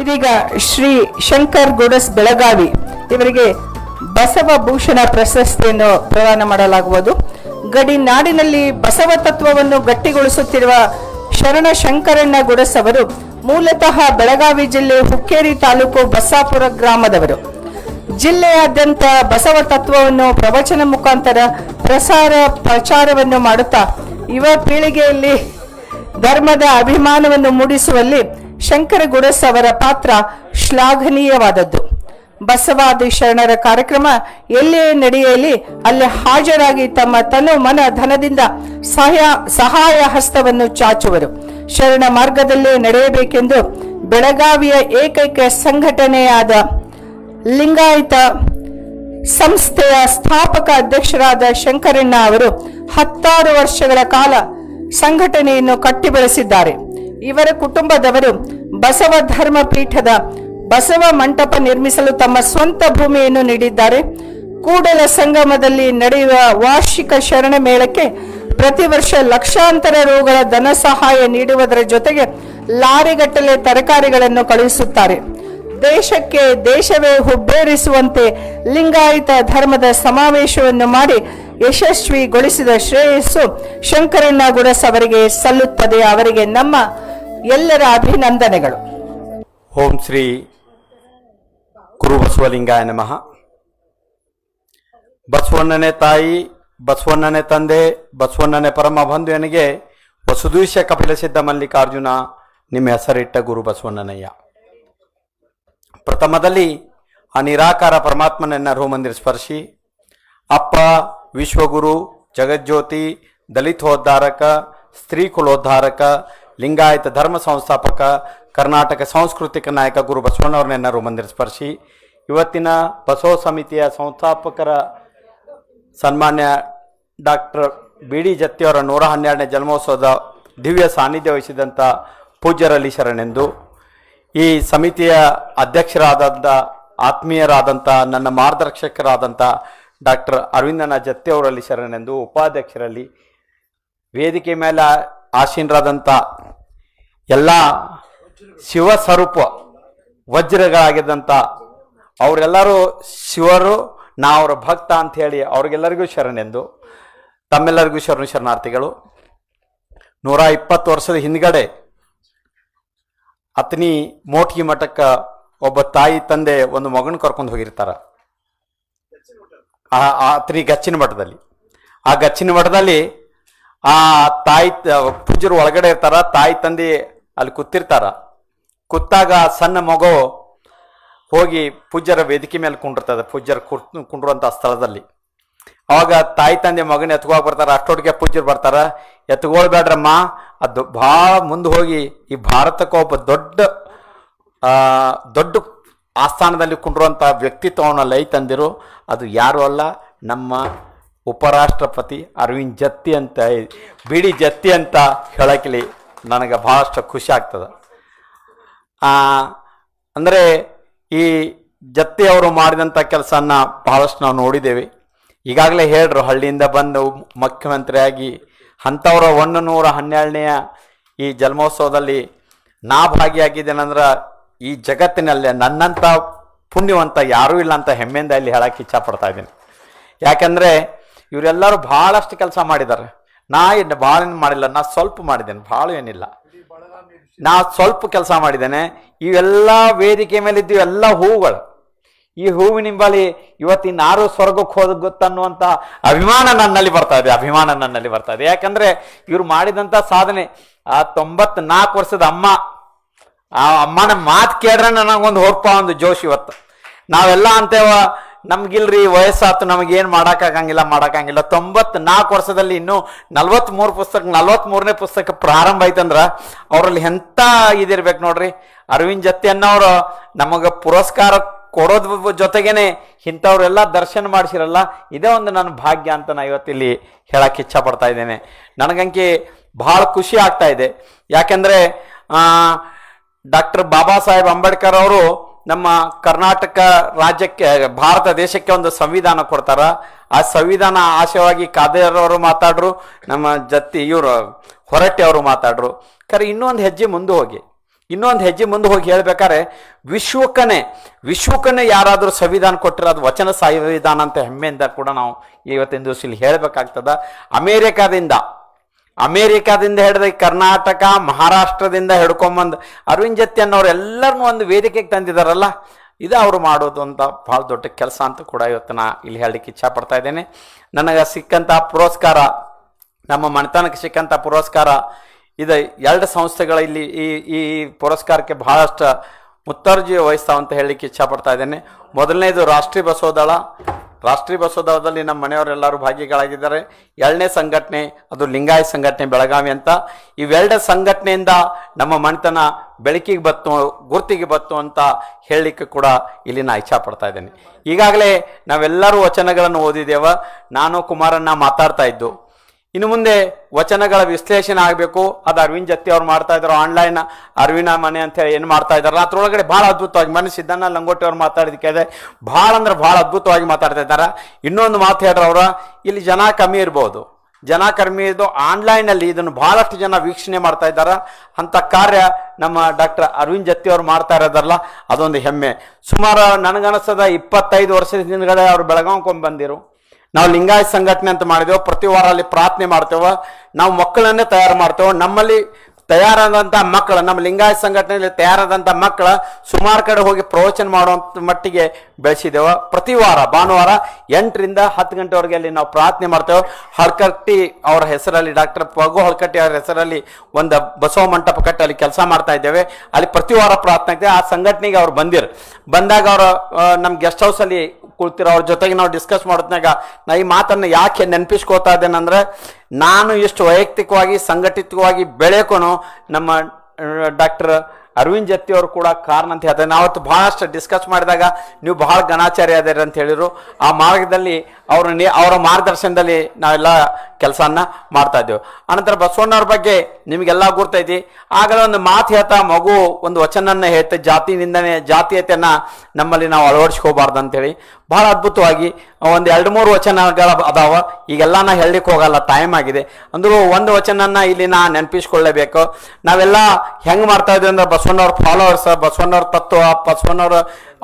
ಇದೀಗ ಶ್ರೀ ಶಂಕರ್ ಗುಡಸ್ ಬೆಳಗಾವಿ ಇವರಿಗೆ ಬಸವ ಭೂಷಣ ಪ್ರಶಸ್ತಿಯನ್ನು ಪ್ರದಾನ ಮಾಡಲಾಗುವುದು. ಗಡಿ ನಾಡಿನಲ್ಲಿ ಬಸವ ತತ್ವವನ್ನು ಗಟ್ಟಿಗೊಳಿಸುತ್ತಿರುವ ಶರಣ ಶಂಕರಣ್ಣ ಗುಡಸ್ ಅವರು ಮೂಲತಃ ಬೆಳಗಾವಿ ಜಿಲ್ಲೆ ಹುಕ್ಕೇರಿ ತಾಲೂಕು ಬಸಾಪುರ ಗ್ರಾಮದವರು. ಜಿಲ್ಲೆಯಾದ್ಯಂತ ಬಸವ ತತ್ವವನ್ನು ಪ್ರವಚನ ಮುಖಾಂತರ ಪ್ರಸಾರ ಪ್ರಚಾರವನ್ನು ಮಾಡುತ್ತಾ ಯುವ ಪೀಳಿಗೆಯಲ್ಲಿ ಧರ್ಮದ ಅಭಿಮಾನವನ್ನು ಮೂಡಿಸುವಲ್ಲಿ ಶಂಕರ ಗುಡಸ್ ಪಾತ್ರ ಶ್ಲಾಘನೀಯವಾದದ್ದು. ಬಸವಾದಿ ಶರಣರ ಕಾರ್ಯಕ್ರಮ ಎಲ್ಲೇ ನಡೆಯಲಿ, ಅಲ್ಲಿ ಹಾಜರಾಗಿ ತಮ್ಮ ತನು ಮನ ಧನದಿಂದ ಸಹಾಯ ಸಹಾಯ ಹಸ್ತವನ್ನು ಚಾಚುವರು. ಶರಣ ಮಾರ್ಗದಲ್ಲೇ ನಡೆಯಬೇಕೆಂದು ಬೆಳಗಾವಿಯ ಏಕೈಕ ಸಂಘಟನೆಯಾದ ಲಿಂಗಾಯತ ಸಂಸ್ಥೆಯ ಸ್ಥಾಪಕ ಅಧ್ಯಕ್ಷರಾದ ಶಂಕರಣ್ಣ ಅವರು ಹತ್ತಾರು ವರ್ಷಗಳ ಕಾಲ ಸಂಘಟನೆಯನ್ನು ಕಟ್ಟಿ ಬೆಳೆಸಿದ್ದಾರೆ ಇವರ ಕುಟುಂಬದವರು ಬಸವ ಧರ್ಮ ಪೀಠದ ಬಸವ ಮಂಟಪ ನಿರ್ಮಿಸಲು ತಮ್ಮ ಸ್ವಂತ ಭೂಮಿಯನ್ನು ನೀಡಿದ್ದಾರೆ. ಕೂಡಲ ಸಂಗಮದಲ್ಲಿ ನಡೆಯುವ ವಾರ್ಷಿಕ ಶರಣ ಮೇಳಕ್ಕೆ ಪ್ರತಿ ವರ್ಷ ಲಕ್ಷಾಂತರ ರೋಗಗಳ ಧನ ಸಹಾಯ ನೀಡುವುದರ ಜೊತೆಗೆ ಲಾರಿಗಟ್ಟಲೆ ತರಕಾರಿಗಳನ್ನು ಕಳುಹಿಸುತ್ತಾರೆ. ದೇಶಕ್ಕೆ ದೇಶವೇ ಹುಬ್ಬೇರಿಸುವಂತೆ ಲಿಂಗಾಯತ ಧರ್ಮದ ಸಮಾವೇಶವನ್ನು ಮಾಡಿ ಯಶಸ್ವಿಗೊಳಿಸಿದ ಶ್ರೇಯಸ್ಸು ಶಂಕರಣ್ಣ ಗುಡಸ್ ಅವರಿಗೆ ಸಲ್ಲುತ್ತದೆ. ಅವರಿಗೆ ನಮ್ಮ ಎಲ್ಲರ ಅಭಿನಂದನೆಗಳು. ಓಂ ಶ್ರೀ ಗುರು ಬಸವಲಿಂಗಾಯ ನಮಃ. ಬಸವಣ್ಣನೇ ತಾಯಿ, ಬಸವಣ್ಣನೇ ತಂದೆ, ಬಸವಣ್ಣನೇ ಪರಮ ಬಂಧುವನಿಗೆ ವಸುದೂಷ್ಯ ಕಪಿಲ ಸಿದ್ಧ ಮಲ್ಲಿಕಾರ್ಜುನ ನಿಮ್ಮ ಹೆಸರಿಟ್ಟ ಗುರು ಬಸವಣ್ಣನಯ್ಯ. ಪ್ರಥಮದಲ್ಲಿ ಆ ನಿರಾಕಾರ ಪರಮಾತ್ಮನನ್ನ ರೋಮಂದಿರ ಸ್ಪರ್ಶಿ. ಅಪ್ಪ, ವಿಶ್ವಗುರು, ಜಗಜ್ಯೋತಿ, ದಲಿತೋದ್ಧಾರಕ, ಸ್ತ್ರೀ ಕುಲೋದ್ಧಾರಕ ಲಿಂಗಾಯತ ಧರ್ಮ ಸಂಸ್ಥಾಪಕ, ಕರ್ನಾಟಕ ಸಾಂಸ್ಕೃತಿಕ ನಾಯಕ ಗುರು ಬಸವಣ್ಣವ್ರನ್ನೆನ್ನ ಮಂದಿರ ಸ್ಪರ್ಶಿ. ಇವತ್ತಿನ ಬಸವ ಸಮಿತಿಯ ಸಂಸ್ಥಾಪಕರ ಸನ್ಮಾನ್ಯ ಡಾಕ್ಟರ್ ಬಿ ಡಿ ಜತ್ತಿಯವರ ನೂರ ಹನ್ನೆರಡನೇ ಜನ್ಮೋತ್ಸವದ ದಿವ್ಯ ಸಾನ್ನಿಧ್ಯ ವಹಿಸಿದಂಥ ಪೂಜ್ಯರಲ್ಲಿ ಶರಣೆಂದು. ಈ ಸಮಿತಿಯ ಅಧ್ಯಕ್ಷರಾದಂಥ ಆತ್ಮೀಯರಾದಂಥ ನನ್ನ ಮಾರ್ಗದರ್ಶಕರಾದಂಥ ಡಾಕ್ಟರ್ ಅರವಿಂದನ ಜತ್ತಿಯವರಲ್ಲಿ ಶರಣೆಂದು, ಉಪಾಧ್ಯಕ್ಷರಲ್ಲಿ. ವೇದಿಕೆ ಮೇಲೆ ಆಸೀನರಾದಂಥ ಎಲ್ಲ ಶಿವ ಸ್ವರೂಪ ವಜ್ರಗಳಾಗಿದ್ದಂಥ ಅವರೆಲ್ಲರೂ ಶಿವರು, ನಾ ಅವರ ಭಕ್ತ ಅಂತ ಹೇಳಿ ಅವ್ರಿಗೆಲ್ಲರಿಗೂ ಶರಣೆಂದು, ತಮ್ಮೆಲ್ಲರಿಗೂ ಶರಣ ಶರಣಾರ್ಥಿಗಳು. ನೂರ ಇಪ್ಪತ್ತು ವರ್ಷದ ಹಿಂದ್ಗಡೆ ಅತ್ನಿ ಮೋಟ್ಗಿ ಮಠಕ್ಕೆ ಒಬ್ಬ ತಾಯಿ ತಂದೆ ಒಂದು ಮಗನ ಕರ್ಕೊಂಡು ಹೋಗಿರ್ತಾರೆ. ಆ ಅತನಿ ಗಚ್ಚಿನ ಮಠದಲ್ಲಿ. ಆ ಗಚ್ಚಿನ ಮಠದಲ್ಲಿ ಆ ತಾಯಿ ಪೂಜ್ಯರು ಒಳಗಡೆ ಇರ್ತಾರ, ತಾಯಿ ತಂದೆ ಅಲ್ಲಿ ಕೂತಿರ್ತಾರ. ಕೂತಾಗ ಸಣ್ಣ ಮಗು ಹೋಗಿ ಪೂಜ್ಯರ ವೇದಿಕೆ ಮೇಲೆ ಕುಂಡಿರ್ತದೆ. ಪೂಜ್ಯರ ಕುರ್ ಕುಂಡಿರುವಂಥ ಸ್ಥಳದಲ್ಲಿ. ಅವಾಗ ತಾಯಿ ತಂದೆ ಮಗನ ಎತ್ಕೋಗಿ ಬರ್ತಾರ. ಅಷ್ಟೊಟ್ಟಿಗೆ ಪೂಜ್ಯರು ಬರ್ತಾರ. ಎತ್ಕೊಳ್ಬೇಡ್ರಮ್ಮ. ಅದು ಭಾಳ ಮುಂದೆ ಹೋಗಿ ಈ ಭಾರತಕ್ಕೆ ಒಬ್ಬ ದೊಡ್ಡ ದೊಡ್ಡ ಆಸ್ಥಾನದಲ್ಲಿ ಕುಂಡಿರುವಂಥ ವ್ಯಕ್ತಿತ್ವವನ್ನು ಲೈ ತಂದಿರು. ಅದು ಯಾರು ಅಲ್ಲ, ನಮ್ಮ ಉಪರಾಷ್ಟ್ರಪತಿ ಅರವಿಂದ್ ಜತ್ತಿ ಅಂತ ಬಿಡಿ ಜತ್ತಿ ಅಂತ ಹೇಳಕ್ಕಿಲಿ ನನಗೆ ಭಾಳಷ್ಟು ಖುಷಿ ಆಗ್ತದೆ. ಅಂದರೆ ಈ ಜತ್ತಿ ಅವರು ಮಾಡಿದಂಥ ಕೆಲಸನ ಬಹಳಷ್ಟು ನಾವು ನೋಡಿದ್ದೇವೆ. ಈಗಾಗಲೇ ಹೇಳ್ರು ಹಳ್ಳಿಯಿಂದ ಬಂದು ಮುಖ್ಯಮಂತ್ರಿಯಾಗಿ ಅಂಥವರ ಒಂದು ನೂರ ಹನ್ನೆರಡನೆಯ ಈ ಜನ್ಮೋತ್ಸವದಲ್ಲಿ ನಾ ಭಾಗಿಯಾಗಿದ್ದೇನೆಂದ್ರೆ ಈ ಜಗತ್ತಿನಲ್ಲಿ ನನ್ನಂಥ ಪುಣ್ಯವಂತ ಯಾರೂ ಇಲ್ಲ ಅಂತ ಹೆಮ್ಮೆಯಿಂದ ಇಲ್ಲಿ ಹೇಳಕ್ಕೆ ಇಚ್ಛಪಡ್ತಾ ಇದ್ದೀನಿ. ಯಾಕಂದರೆ ಇವರೆಲ್ಲರೂ ಭಾಳಷ್ಟು ಕೆಲಸ ಮಾಡಿದ್ದಾರೆ. ನಾ ಏನು ಭಾಳ ಏನು ಮಾಡಿಲ್ಲ, ನಾ ಸ್ವಲ್ಪ ಮಾಡಿದ್ದೇನೆ, ಭಾಳ ಏನಿಲ್ಲ. ನಾ ಸ್ವಲ್ಪ ಕೆಲಸ ಮಾಡಿದ್ದೇನೆ. ಇವೆಲ್ಲ ವೇದಿಕೆ ಮೇಲೆ ಇದ್ದು ಎಲ್ಲ ಹೂವುಗಳು. ಈ ಹೂವಿನಿಂಬಳಿ ಇವತ್ತಿನ ಆರು ಸ್ವರ್ಗಕ್ಕೆ ಹೋದ ಗೊತ್ತನ್ನುವಂಥ ಅಭಿಮಾನ ನನ್ನಲ್ಲಿ ಬರ್ತಾ ಇದೆ, ಅಭಿಮಾನ ನನ್ನಲ್ಲಿ ಬರ್ತಾ ಇದೆ. ಯಾಕಂದರೆ ಇವರು ಮಾಡಿದಂಥ ಸಾಧನೆ, ಆ ತೊಂಬತ್ನಾಲ್ಕು ವರ್ಷದ ಅಮ್ಮ, ಆ ಅಮ್ಮನ ಮಾತು ಕೇಳ್ರೆ ನನಗೊಂದು ಹೋಗ್ಪ ಒಂದು ಜೋಶ್ ಇವತ್ತು. ನಾವೆಲ್ಲ ಅಂತೇವ ನಮ್ಗಿಲ್ರಿ, ವಯಸ್ಸಾತು ನಮಗೇನು ಮಾಡೋಕ್ಕಾಗಂಗಿಲ್ಲ ಮಾಡೋಕ್ಕಾಗಿಲ್ಲ ತೊಂಬತ್ನಾಲ್ಕು ವರ್ಷದಲ್ಲಿ ಇನ್ನೂ ನಲ್ವತ್ಮೂರು ಪುಸ್ತಕ, ನಲ್ವತ್ಮೂರನೇ ಪುಸ್ತಕ ಪ್ರಾರಂಭ ಆಯ್ತಂದ್ರ, ಅವರಲ್ಲಿ ಎಂಥ ಇದಿರ್ಬೇಕು ನೋಡ್ರಿ. ಅರವಿಂದ್ ಜತ್ತಿ ಅನ್ನೋರು ನಮಗೆ ಪುರಸ್ಕಾರ ಕೊಡೋದ್ರ ಜೊತೆಗೇನೆ ಇಂಥವ್ರೆಲ್ಲ ದರ್ಶನ ಮಾಡಿಸಿರಲ್ಲ, ಇದೇ ಒಂದು ನನ್ನ ಭಾಗ್ಯ ಅಂತ ನಾ ಇವತ್ತಿಲ್ಲಿ ಹೇಳಕ್ಕೆ ಇಚ್ಛಪಡ್ತಾ ಇದ್ದೇನೆ. ನನಗಂಕಿ ಬಹಳ ಖುಷಿ ಆಗ್ತಾ ಇದೆ. ಯಾಕೆಂದ್ರೆ ಡಾಕ್ಟರ್ ಬಾಬಾ ಸಾಹೇಬ್ ಅಂಬೇಡ್ಕರ್ ಅವರು ನಮ್ಮ ಕರ್ನಾಟಕ ರಾಜ್ಯಕ್ಕೆ, ಭಾರತ ದೇಶಕ್ಕೆ ಒಂದು ಸಂವಿಧಾನ ಕೊಡ್ತಾರ. ಆ ಸಂವಿಧಾನ ಆಶಯವಾಗಿ ಕಾದೇರ್ ಮಾತಾಡ್ರು, ನಮ್ಮ ಜತ್ತಿ ಇವರು, ಹೊರಟ್ಟಿ ಅವರು ಮಾತಾಡ್ರು. ಖರೆ, ಇನ್ನೊಂದು ಹೆಜ್ಜೆ ಮುಂದೆ ಹೋಗಿ. ಇನ್ನೊಂದು ಹೆಜ್ಜೆ ಮುಂದೆ ಹೋಗಿ ಹೇಳ್ಬೇಕಾದ್ರೆ ವಿಶ್ವಕ್ಕನೇ ವಿಶ್ವಕ್ಕನೇ ಯಾರಾದರೂ ಸಂವಿಧಾನ ಕೊಟ್ಟರೆ ಅದು ವಚನ ಸಂವಿಧಾನ ಅಂತ ಹೆಮ್ಮೆಯಿಂದ ಕೂಡ ನಾವು ಇವತ್ತಿನ ದಿವಸ ಇಲ್ಲಿ ಹೇಳಬೇಕಾಗ್ತದ. ಅಮೇರಿಕಾದಿಂದ ಅಮೇರಿಕಾದಿಂದ ಹಿಡಿದ ಕರ್ನಾಟಕ, ಮಹಾರಾಷ್ಟ್ರದಿಂದ ಹಿಡ್ಕೊಂಬಂದು ಅರವಿಂದ್ ಜತ್ತಿ ಅನ್ನೋರು ಎಲ್ಲರನ್ನೂ ಒಂದು ವೇದಿಕೆಗೆ ತಂದಿದ್ದಾರಲ್ಲ ಇದು ಅವರು ಮಾಡೋದು ಅಂತ ಭಾಳ ದೊಡ್ಡ ಕೆಲಸ ಅಂತ ಕೂಡ ಇವತ್ತು ನಾ ಇಲ್ಲಿ ಹೇಳಲಿಕ್ಕೆ ಇಚ್ಛಪಡ್ತಾ ಇದ್ದೇನೆ. ನನಗೆ ಸಿಕ್ಕಂಥ ಪುರಸ್ಕಾರ, ನಮ್ಮ ಮನೆತನಕ್ಕೆ ಸಿಕ್ಕಂಥ ಪುರಸ್ಕಾರ, ಇದು ಎರಡು ಸಂಸ್ಥೆಗಳ ಇಲ್ಲಿ ಈ ಈ ಪುರಸ್ಕಾರಕ್ಕೆ ಬಹಳಷ್ಟು ಮುತ್ತರ್ಜಿ ವಹಿಸ್ತಾವಂತ ಹೇಳಲಿಕ್ಕೆ ಇಚ್ಛಪಡ್ತಾ ಇದ್ದೇನೆ. ಮೊದಲನೇದು ರಾಷ್ಟ್ರೀಯ ಬಸವದಳ ರಾಷ್ಟ್ರೀಯ ಬಸವದಳದಲ್ಲಿ ನಮ್ಮ ಮನೆಯವರೆಲ್ಲರೂ ಭಾಗಿಗಳಾಗಿದ್ದಾರೆ. ಎರಡನೇ ಸಂಘಟನೆ, ಅದು ಲಿಂಗಾಯ ಸಂಘಟನೆ ಬೆಳಗಾವಿ ಅಂತ. ಇವೆರಡ ಸಂಘಟನೆಯಿಂದ ನಮ್ಮ ಮನೆತನ ಬೆಳಕಿಗೆ ಬತ್ತು, ಗುರ್ತಿಗೆ ಬತ್ತು ಅಂತ ಹೇಳಲಿಕ್ಕೆ ಕೂಡ ಇಲ್ಲಿ ನಾ ಇಚ್ಛಪಡ್ತಾ ಇದ್ದೇನೆ. ಈಗಾಗಲೇ ನಾವೆಲ್ಲರೂ ವಚನಗಳನ್ನು ಓದಿದ್ದೇವ. ನಾನು ಕುಮಾರಣ್ಣ ಮಾತಾಡ್ತಾ ಇದ್ದು ಇನ್ನು ಮುಂದೆ ವಚನಗಳ ವಿಶ್ಲೇಷಣೆ ಆಗಬೇಕು. ಅದು ಅರವಿಂದ್ ಜತ್ತಿ ಅವ್ರು ಮಾಡ್ತಾ ಇದ್ರು. ಆನ್ಲೈನ್ ಅರವಿನ ಮನೆ ಅಂತ ಹೇಳಿ ಏನು ಮಾಡ್ತಾ ಇದ್ದಾರೆ ಅದ್ರೊಳಗಡೆ ಭಾಳ ಅದ್ಭುತವಾಗಿ ಮನೆ ಸಿದ್ದಣ್ಣ ಲಂಗೋಟಿ ಅವ್ರು ಮಾತಾಡಿದಕ್ಕೆ ಭಾಳ ಅಂದ್ರೆ ಭಾಳ ಅದ್ಭುತವಾಗಿ ಮಾತಾಡ್ತಾ ಇದ್ದಾರೆ. ಇನ್ನೊಂದು ಮಾತು ಹೇಳ್ರ ಅವರು, ಇಲ್ಲಿ ಜನ ಕಮ್ಮಿ ಇರ್ಬೋದು. ಜನ ಕಮ್ಮಿ ಇದ್ದು ಆನ್ಲೈನಲ್ಲಿ ಇದನ್ನು ಭಾಳಷ್ಟು ಜನ ವೀಕ್ಷಣೆ ಮಾಡ್ತಾ ಇದ್ದಾರೆ. ಅಂಥ ಕಾರ್ಯ ನಮ್ಮ ಡಾಕ್ಟರ್ ಅರವಿಂದ್ ಜತ್ತಿ ಅವ್ರು ಮಾಡ್ತಾ ಇರೋದಲ್ಲ, ಅದೊಂದು ಹೆಮ್ಮೆ. ಸುಮಾರು ನನಗನಿಸದ ಇಪ್ಪತ್ತೈದು ವರ್ಷದ ಹಿಂದ್ಗಡೆ ಅವರು ಬೆಳಗಾವ್ಕೊಂಡು ಬಂದಿರು. ನಾವು ಲಿಂಗಾಯತ ಸಂಘಟನೆ ಅಂತ ಮಾಡಿದೆವು, ಪ್ರತಿ ವಾರ ಅಲ್ಲಿ ಪ್ರಾರ್ಥನೆ ಮಾಡ್ತೇವೆ. ನಾವು ಮಕ್ಕಳನ್ನೇ ತಯಾರು ಮಾಡ್ತೇವೆ. ನಮ್ಮಲ್ಲಿ ತಯಾರಾದಂಥ ಮಕ್ಕಳು, ನಮ್ಮ ಲಿಂಗಾಯತ ಸಂಘಟನೆಯಲ್ಲಿ ತಯಾರಾದಂಥ ಮಕ್ಕಳ ಸುಮಾರು ಕಡೆ ಹೋಗಿ ಪ್ರವಚನ ಮಾಡುವಂಥ ಮಟ್ಟಿಗೆ ಬೆಳೆಸಿದ್ದೇವೆ ಪ್ರತಿ ವಾರ, ಭಾನುವಾರ ಎಂಟರಿಂದ ಹತ್ತು ಗಂಟೆವರೆಗೆ ಅಲ್ಲಿ ನಾವು ಪ್ರಾರ್ಥನೆ ಮಾಡ್ತೇವೆ. ಹಳ್ಕಟ್ಟಿ ಅವರ ಹೆಸರಲ್ಲಿ, ಡಾಕ್ಟರ್ ಪಗು ಹಳ್ಕಟ್ಟಿ ಅವರ ಹೆಸರಲ್ಲಿ ಒಂದು ಬಸವ ಮಂಟಪ ಕಟ್ಟಿ ಅಲ್ಲಿ ಕೆಲಸ ಮಾಡ್ತಾ ಇದ್ದೇವೆ. ಅಲ್ಲಿ ಪ್ರತಿ ವಾರ ಪ್ರಾರ್ಥನೆ ಆಗ್ತದೆ. ಆ ಸಂಘಟನೆಗೆ ಅವ್ರು ಬಂದಿರು. ಬಂದಾಗ ಅವರು ನಮ್ಮ ಗೆಸ್ಟ್ ಹೌಸಲ್ಲಿ ಕುಳ್ತಿರೋ ಅವ್ರ ಜೊತೆಗೆ ನಾವು ಡಿಸ್ಕಸ್ ಮಾಡೋದ್ನಾಗ ನಾ ಈ ಮಾತನ್ನು ಯಾಕೆ ನೆನಪಿಸ್ಕೋತಾ ಇದ್ದೇನೆಂದ್ರೆ ನಾನು ಎಷ್ಟು ವೈಯಕ್ತಿಕವಾಗಿ, ಸಂಘಟಿತವಾಗಿ ಬೆಳೆಕೋನೋ ನಮ್ಮ ಡಾಕ್ಟರ್ ಅರವಿಂದ್ ಜತ್ತಿ ಅವರು ಕೂಡ ಕಾರಣ ಅಂತ ಹೇಳ್ತಾರೆ. ನಾವತ್ತು ಬಹಳಷ್ಟು ಡಿಸ್ಕಸ್ ಮಾಡಿದಾಗ ನೀವು ಬಹಳ ಗಣಾಚಾರ್ಯ ಅದೇರಿ ಅಂತ ಹೇಳಿದರು. ಆ ಮಾರ್ಗದಲ್ಲಿ ಅವ್ರ ಅವರ ಮಾರ್ಗದರ್ಶನದಲ್ಲಿ ನಾವೆಲ್ಲ ಕೆಲಸನ ಮಾಡ್ತಾ ಇದ್ದೇವೆ. ಅನಂತರ ಬಸವಣ್ಣವ್ರ ಬಗ್ಗೆ ನಿಮಗೆಲ್ಲ ಗುರ್ತೈತಿ ಆಗಲೇ ಒಂದು ಮಾತು ಹೇಳ್ತಾ ಮಗು ಒಂದು ವಚನನ್ನ ಹೇಳ್ತಾ ಜಾತಿ ನಿಂದನೆ ಜಾತೀಯತೆಯನ್ನ ನಮ್ಮಲ್ಲಿ ನಾವು ಅಳವಡಿಸ್ಕೋಬಾರ್ದು ಅಂತೇಳಿ ಬಹಳ ಅದ್ಭುತವಾಗಿ ಒಂದು ಎರಡು ಮೂರು ವಚನಗಳ ಅದಾವ. ಈಗೆಲ್ಲ ನಾ ಹೇಳಲಿಕ್ಕೆ ಹೋಗಲ್ಲ ಟೈಮ್ ಆಗಿದೆ. ಅಂದ್ರೆ ಒಂದು ವಚನನ್ನ ಇಲ್ಲಿ ನಾ ನೆನಪಿಸ್ಕೊಳ್ಳೇಬೇಕು. ನಾವೆಲ್ಲ ಹೆಂಗ್ ಮಾಡ್ತಾ ಇದ್ವಿ ಅಂದ್ರೆ ಬಸವಣ್ಣವ್ರ ಫಾಲೋವರ್ಸ್ ಬಸವಣ್ಣವ್ರ ತತ್ವ, ಬಸವಣ್ಣವ್ರ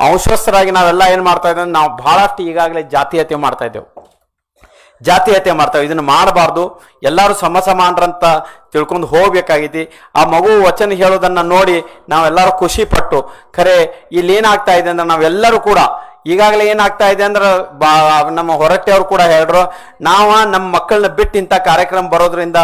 ಅಂಶಸ್ಥರಾಗಿ ನಾವೆಲ್ಲ ಏನು ಮಾಡ್ತಾ ಇದ್ವಿ ನಾವು ಭಾಳಷ್ಟು ಈಗಾಗಲೇ ಜಾತೀಯತೆ ಮಾಡ್ತಾ ಇದ್ದೇವೆ. ಜಾತೀಯತೆ ಮಾಡ್ತಾವೆ ಇದನ್ನು ಮಾಡಬಾರ್ದು. ಎಲ್ಲರೂ ಸಮ ಸಮಾನರಂತ ತಿಳ್ಕೊಂಡು ಹೋಗ್ಬೇಕಾಗೈತಿ. ಆ ಮಗು ವಚನ ಹೇಳೋದನ್ನ ನೋಡಿ ನಾವೆಲ್ಲರೂ ಖುಷಿ ಪಟ್ಟು ಖರೆ, ಇಲ್ಲಿ ಏನಾಗ್ತಾ ಇದೆ ಅಂದ್ರೆ ನಾವೆಲ್ಲರೂ ಕೂಡ ಈಗಾಗಲೇ ಏನಾಗ್ತಾ ಇದೆ ಅಂದ್ರೆ ಬಾ, ನಮ್ಮ ಹೊರಟ್ಟೆಯವರು ಕೂಡ ಹೇಳ್ರು, ನಾವು ನಮ್ಮ ಮಕ್ಕಳನ್ನ ಬಿಟ್ಟು ಇಂಥ ಕಾರ್ಯಕ್ರಮ ಬರೋದ್ರಿಂದ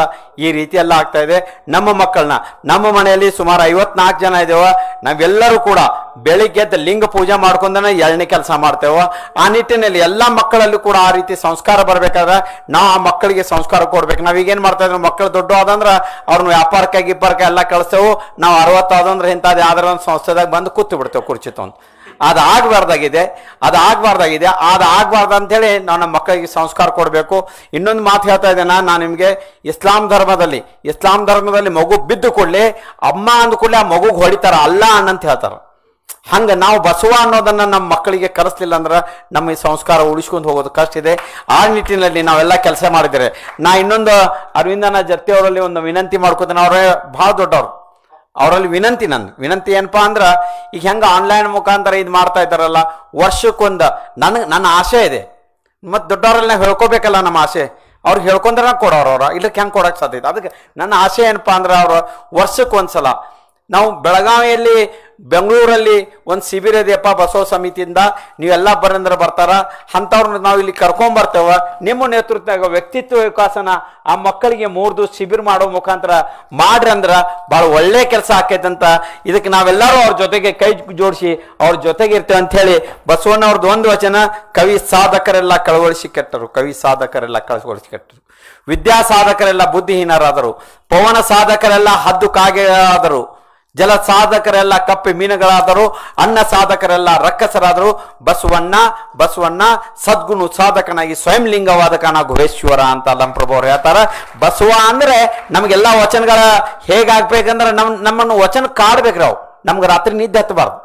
ಈ ರೀತಿ ಎಲ್ಲ ಆಗ್ತಾ ಇದೆ. ನಮ್ಮ ಮಕ್ಕಳನ್ನ, ನಮ್ಮ ಮನೆಯಲ್ಲಿ ಸುಮಾರು ಐವತ್ನಾಲ್ಕು ಜನ ಇದ್ದೇವೆ. ನಾವೆಲ್ಲರೂ ಕೂಡ ಬೆಳಿಗ್ಗೆ ಎದ್ದು ಲಿಂಗ ಪೂಜೆ ಮಾಡ್ಕೊಂಡನೆ ಎರಡನೇ ಕೆಲಸ ಮಾಡ್ತೇವೆ. ಆ ನಿಟ್ಟಿನಲ್ಲಿ ಎಲ್ಲ ಮಕ್ಕಳಲ್ಲೂ ಕೂಡ ಆ ರೀತಿ ಸಂಸ್ಕಾರ ಬರಬೇಕಾದ್ರೆ ನಾವು ಆ ಮಕ್ಕಳಿಗೆ ಸಂಸ್ಕಾರ ಕೊಡ್ಬೇಕು. ನಾವೀಗೇನು ಮಾಡ್ತಾ ಇದ್ವಿ ಮಕ್ಕಳು ದೊಡ್ಡ ಆದಂದ್ರೆ ಅವ್ರನ್ನ ವ್ಯಾಪಾರಕ್ಕೆ ಗಿಬ್ಬಾರಕ್ಕೆ ಎಲ್ಲ ಕಳಿಸ್ತೇವೆ. ನಾವು ಅರವತ್ತಾದಂದ್ರೆ ಇಂಥದ್ದು ಯಾವ್ದಾರ ಒಂದು ಸಂಸ್ಥೆದಾಗ ಬಂದು ಕೂತು ಬಿಡ್ತೇವೆ ಕುರ್ಚಿ ತೊಗೊಂಡು ಅದು ಆಗಬಾರ್ದಾಗಿದೆ ಅದು ಆಗಬಾರ್ದಾಗಿದೆ ಅದು ಆಗಬಾರ್ದು ಅಂತೇಳಿ ನಾವು ನಮ್ಮ ಮಕ್ಕಳಿಗೆ ಸಂಸ್ಕಾರ ಕೊಡಬೇಕು. ಇನ್ನೊಂದು ಮಾತು ಹೇಳ್ತಾ ಇದ್ದೇನೆ, ನಾನು ನಿಮಗೆ ಇಸ್ಲಾಂ ಧರ್ಮದಲ್ಲಿ ಇಸ್ಲಾಂ ಧರ್ಮದಲ್ಲಿ ಮಗು ಬಿದ್ದು ಕೂಡಲೇ ಅಮ್ಮ ಅಂದ ಕೂಡಲೇ ಆ ಮಗುಗೆ ಹೊಡಿತಾರ, ಅಲ್ಲ ಅನ್ನಂತ ಹೇಳ್ತಾರ. ಹಂಗೆ ನಾವು ಬಸವ ಅನ್ನೋದನ್ನು ನಮ್ಮ ಮಕ್ಕಳಿಗೆ ಕಲಿಸ್ಲಿಲ್ಲ ಅಂದ್ರೆ ನಮ್ಮ ಈ ಸಂಸ್ಕಾರ ಉಳಿಸ್ಕೊಂಡು ಹೋಗೋದು ಕಷ್ಟ ಇದೆ. ಆ ನಿಟ್ಟಿನಲ್ಲಿ ನಾವೆಲ್ಲ ಕೆಲಸ ಮಾಡಿದರೆ ನಾ ಇನ್ನೊಂದು ಅರವಿಂದನ ಜತ್ತಿಯವರಲ್ಲಿ ಒಂದು ವಿನಂತಿ ಮಾಡ್ಕೊತೀನಿ, ಅವರೇ ಭಾಳ ದೊಡ್ಡವ್ರು. ಅವರಲ್ಲಿ ವಿನಂತಿ ನನ್ನ ವಿನಂತಿ ಏನಪ್ಪಾ ಅಂದ್ರೆ, ಈಗ ಹೆಂಗೆ ಆನ್ಲೈನ್ ಮುಖಾಂತರ ಇದು ಮಾಡ್ತಾ ಇದ್ದಾರಲ್ಲ, ವರ್ಷಕ್ಕೊಂದು ನನಗೆ ನನ್ನ ಆಸೆ ಇದೆ. ಮತ್ತು ದೊಡ್ಡವರಲ್ಲಿ ನಾವು ಹೇಳ್ಕೊಬೇಕಲ್ಲ ನಮ್ಮ ಆಸೆ. ಅವ್ರಿಗೆ ಹೇಳ್ಕೊಂಡ್ರೆ ಕೊಡೋರು ಅವ್ರ. ಇಲ್ಲಕ್ಕೆ ಹೆಂಗೆ ಕೊಡೋಕೆ ಸಾಧ್ಯ ಅದಕ್ಕೆ ನನ್ನ ಆಸೆ ಏನಪ್ಪಾ ಅಂದ್ರೆ ಅವರು ವರ್ಷಕ್ಕೆ ಒಂದ್ಸಲ ನಾವು ಬೆಳಗಾವಿಯಲ್ಲಿ, ಬೆಂಗಳೂರಲ್ಲಿ ಒಂದು ಶಿಬಿರ ಇದೆಯಪ್ಪ ಬಸವ ಸಮಿತಿಯಿಂದ. ನೀವೆಲ್ಲ ಬರಂದ್ರೆ ಬರ್ತಾರ. ಅಂಥವ್ರನ್ನ ನಾವು ಇಲ್ಲಿ ಕರ್ಕೊಂಬರ್ತೇವೆ ನಿಮ್ಮ ನೇತೃತ್ವದಾಗ ವ್ಯಕ್ತಿತ್ವ ವಿಕಾಸನ ಆ ಮಕ್ಕಳಿಗೆ ಮೂರು ದಿವಸ ಶಿಬಿರ ಮಾಡೋ ಮುಖಾಂತರ ಮಾಡ್ರಿ ಅಂದ್ರೆ ಭಾಳ ಒಳ್ಳೆ ಕೆಲಸ ಆಕೈತಂತ ಇದಕ್ಕೆ ನಾವೆಲ್ಲರೂ ಅವ್ರ ಜೊತೆಗೆ ಕೈ ಜೋಡಿಸಿ ಅವ್ರ ಜೊತೆಗೆ ಇರ್ತೇವೆ ಅಂತ ಹೇಳಿ ಬಸವಣ್ಣವ್ರದ್ದು ಒಂದು ವಚನ, ಕವಿ ಸಾಧಕರೆಲ್ಲ ಕಳವಳಿಸಿ ಕೆಟ್ಟರು, ಕವಿ ಸಾಧಕರೆಲ್ಲ ಕಳವಳಿಸಿ ಕೆಟ್ಟರು. ವಿದ್ಯಾ ಸಾಧಕರೆಲ್ಲ ಬುದ್ಧಿಹೀನರಾದರು. ಪವನ ಸಾಧಕರೆಲ್ಲ ಹದ್ದು ಕಾಗೆಗಳಾದರು ಜಲ ಸಾಧಕರೆಲ್ಲ ಕಪ್ಪೆ ಮೀನುಗಳಾದರು, ಅನ್ನ ಸಾಧಕರೆಲ್ಲ ರಕ್ಕಸರಾದರು. ಬಸವಣ್ಣ ಬಸವಣ್ಣ ಸದ್ಗುಣ ಸಾಧಕನಾಗಿ ಸ್ವಯಂ ಲಿಂಗವಾದಕನ ಗುಹೇಶ್ವರ ಅಂತ ಲಂಪ್ರಭು ಅವರು ಹೇಳ್ತಾರೆ. ಬಸವ ಅಂದ್ರೆ ನಮಗೆಲ್ಲ ವಚನಗಳ ಹೇಗಾಗ್ಬೇಕಂದ್ರೆ ನಮ್, ನಮ್ಮನ್ನು ವಚನ ಕಾಡ್ಬೇಕು ನಾವು. ನಮ್ಗೆ ರಾತ್ರಿ ನಿದ್ದೆ ಹತ್ತಬಾರ್ದು.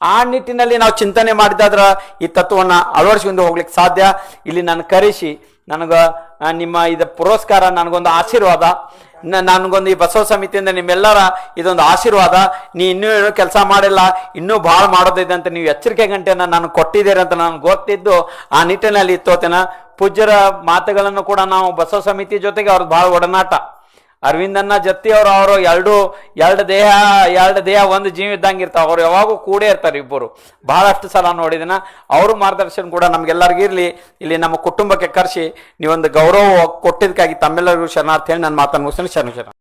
ಆ ನಿಟ್ಟಿನಲ್ಲಿ ನಾವು ಚಿಂತನೆ ಮಾಡಿದಾದ್ರೆ ಈ ತತ್ವವನ್ನು ಅಳವಡಿಸಿಕೊಂಡು ಹೋಗ್ಲಿಕ್ಕೆ ಸಾಧ್ಯ. ಇಲ್ಲಿ ನಾನು ಕರೆಸಿ, ನನಗೆ ನಿಮ್ಮ ಇದು ಪುರಸ್ಕಾರ, ನನಗೊಂದು ಆಶೀರ್ವಾದ. ನನಗೊಂದು ಈ ಬಸವ ಸಮಿತಿಯಿಂದ ನಿಮ್ಮೆಲ್ಲರ ಇದೊಂದು ಆಶೀರ್ವಾದ. ನೀ ಇನ್ನೂ ಏನೋ ಕೆಲಸ ಮಾಡಿಲ್ಲ. ಇನ್ನೂ ಭಾಳ ಮಾಡೋದಿದೆ ಅಂತ ನೀವು ಎಚ್ಚರಿಕೆ ಗಂಟೆಯನ್ನು ನಾನು ಕೊಟ್ಟಿದ್ದೀರಿ ಅಂತ ನಾನು ಗೊತ್ತಿದ್ದು, ಆ ನಿಟ್ಟಿನಲ್ಲಿ ಇತ್ತೋತೇನ ಪೂಜ್ಯರ ಮಾತುಗಳನ್ನು ಕೂಡ ನಾವು ಬಸವ ಸಮಿತಿ ಜೊತೆಗೆ ಅವ್ರದ್ದು ಭಾಳ ಒಡನಾಟ. ಅರವಿಂದನ್ನ ಜತ್ತಿ ಅವರು ಅವರು ಎರಡು ಎರಡು ದೇಹ ಎರಡು ದೇಹ ಒಂದು ಜೀವ ಇದ್ದಂಗೆ ಇರ್ತಾವೆ. ಅವ್ರು ಯಾವಾಗೂ ಕೂಡೇ ಇರ್ತಾರೆ ಇಬ್ಬರು. ಬಹಳಷ್ಟು ಸಲ ನೋಡಿದಿನ. ಅವರು ಮಾರ್ಗದರ್ಶನ ಕೂಡ ನಮ್ಗೆಲ್ಲರಿಗೂ ಇರಲಿ. ಇಲ್ಲಿ ನಮ್ಮ ಕುಟುಂಬಕ್ಕೆ ಕರೆಸಿ ನೀವೊಂದು ಗೌರವ ಕೊಟ್ಟಿದ್ದಕ್ಕಾಗಿ ತಮ್ಮೆಲ್ಲರಿಗೂ ಶರಣಾರ್ಥಿ ಹೇಳಿ ನನ್ನ ಮಾತನ್ನು ಮುಗಿಸ್ತೀನಿ. ಶರಣ ಶರಣ.